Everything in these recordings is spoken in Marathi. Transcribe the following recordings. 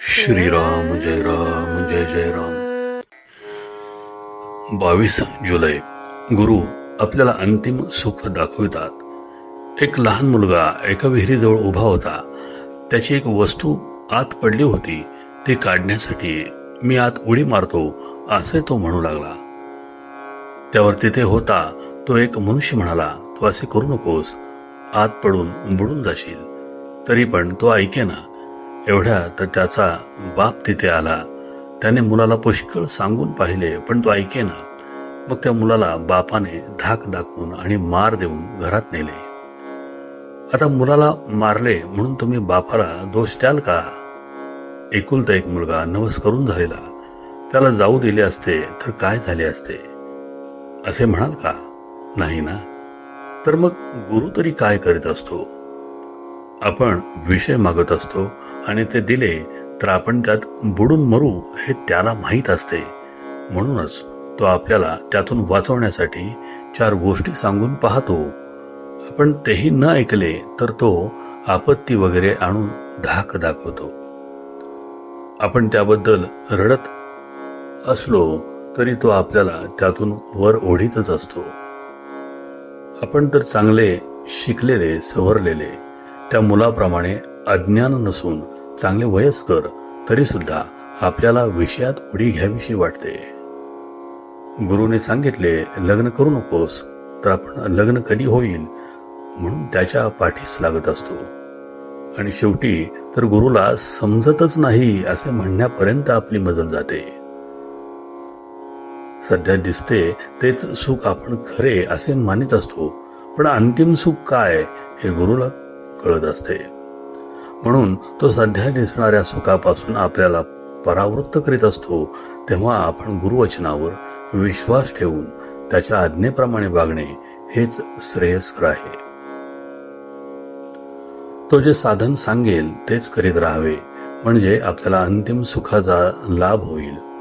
श्रीराम जय राम जय जय राम। बावीस जुलै गुरु आपल्याला अंतिम सुख दाखवितात. एक लहान मुलगा एका विहिरीजवळ उभा होता. त्याची एक वस्तू आत पडली होती. ती काढण्यासाठी मी आत उडी मारतो असे तो म्हणू लागला. त्यावर तिथे होता तो एक मनुष्य म्हणाला तू असे करू नकोस. आत पडून बुडून जाशील. तरी पण तो ऐकेना एवढ्या तर त्याचा बाप तिथे आला. त्याने मुलाला पुष्कळ सांगून पाहिले पण तो ऐकेना मग त्या मुलाला बापाने धाक दाखवून आणि मार देऊन घरात नेले. आता मुलाला मारले म्हणून तुम्ही बापाला दोष द्याल का? एकुलता एक मुलगा नवस करून झालेला. त्याला जाऊ दिले असते तर काय झाले असते? असे म्हणाल का? नाही ना? तर मग गुरु तरी काय करीत असतो? आपण विषय मागत असतो आणि ते दिले तर आपण त्यात बुडून मरू हे त्याला माहीत असते. म्हणूनच तो आपल्याला त्यातून वाचवण्यासाठी चार गोष्टी सांगून पाहतो. आपण तेही न ऐकले तर तो आपत्ती वगैरे आणून धाक दाखवतो. आपण त्याबद्दल रडत असलो तरी तो आपल्याला त्यातून वर ओढीतच असतो. आपण तर चांगले शिकलेले सवरलेले त्या मुलाप्रमाणे अज्ञान नसून चांगले वयस्कर तरी सुद्धा आपल्याला विषयात उडी घ्यावीशी वाटते. गुरुने सांगितले लग्न करू नकोस तर आपण लग्न कधी होईल? म्हणून त्याच्या पाठीस लागत असतो. आणि शेवटी तर गुरुला समजतच नाही असे म्हणण्यापर्यंत आपली मजल जाते. सध्या दिसते तेच सुख आपण खरे असे मानित असतो. पण अंतिम सुख काय हे गुरुला कळत असते. म्हणून तो सध्या दिसणाऱ्या सुखापासून आपल्याला परावृत्त करीत असतो. तेव्हा आपण गुरुवचनावर विश्वास ठेवून त्याच्या आज्ञेप्रमाणे वागणे हेच श्रेयस्कर आहे. तो जे साधन सांगेल तेच करीत राहावे. म्हणजे आपल्याला अंतिम सुखाचा लाभ होईल.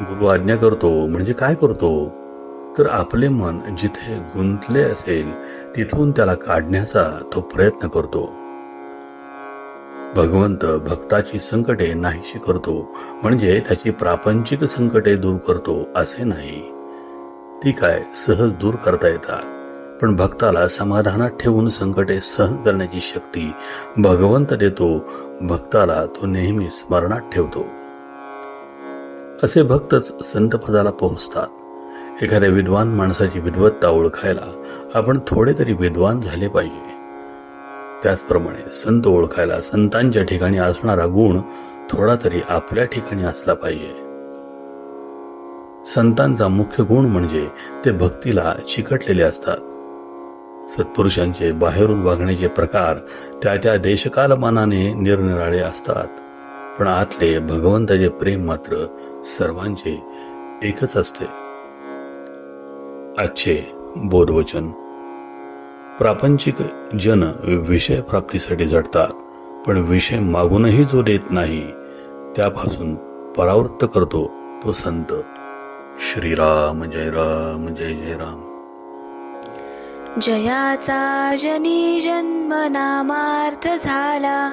गुरु आज्ञा करतो म्हणजे काय करतो? तर आपले मन जिथे गुंतले असेल तिथून त्याला काढण्याचा तो प्रयत्न करतो. भगवंत भक्ताची संकटे नाहीशी करतो म्हणजे त्याची प्रापंचिक संकटे दूर करतो असे नाही. ती काय सहज दूर करता येतात. पण भक्ताला समाधानात ठेवून संकटे सहन करण्याची शक्ती भगवंत देतो भक्ताला तो नेहमी स्मरणात ठेवतो. असे भक्तच संतपदाला पोहोचतात. एखाद्या विद्वान माणसाची विद्वत्ता ओळखायला आपण थोडे तरी विद्वान झाले पाहिजे. त्याचप्रमाणे संत ओळखायला संतांच्या ठिकाणी असणारा गुण थोडा तरी आपल्या ठिकाणी असला पाहिजे. संतांचा मुख्य गुण म्हणजे ते भक्तीला चिकटलेले असतात. सत्पुरुषांचे बाहेरून वागण्याचे प्रकार त्या त्या देशकालमानाने निरनिराळे असतात. पण आतले भगवंताचे प्रेम मात्र सर्वांचे एकच असते. आजचे बोधवचन. प्रापंचिक जन विषय प्राप्तीसाठी झटतात पण विषय मागूनही जो देत नाही त्यापासून परावृत्त करतो तो संत. श्रीराम जय राम जय जय राम. जयाचा जनी जन्म नामार्थ झाला.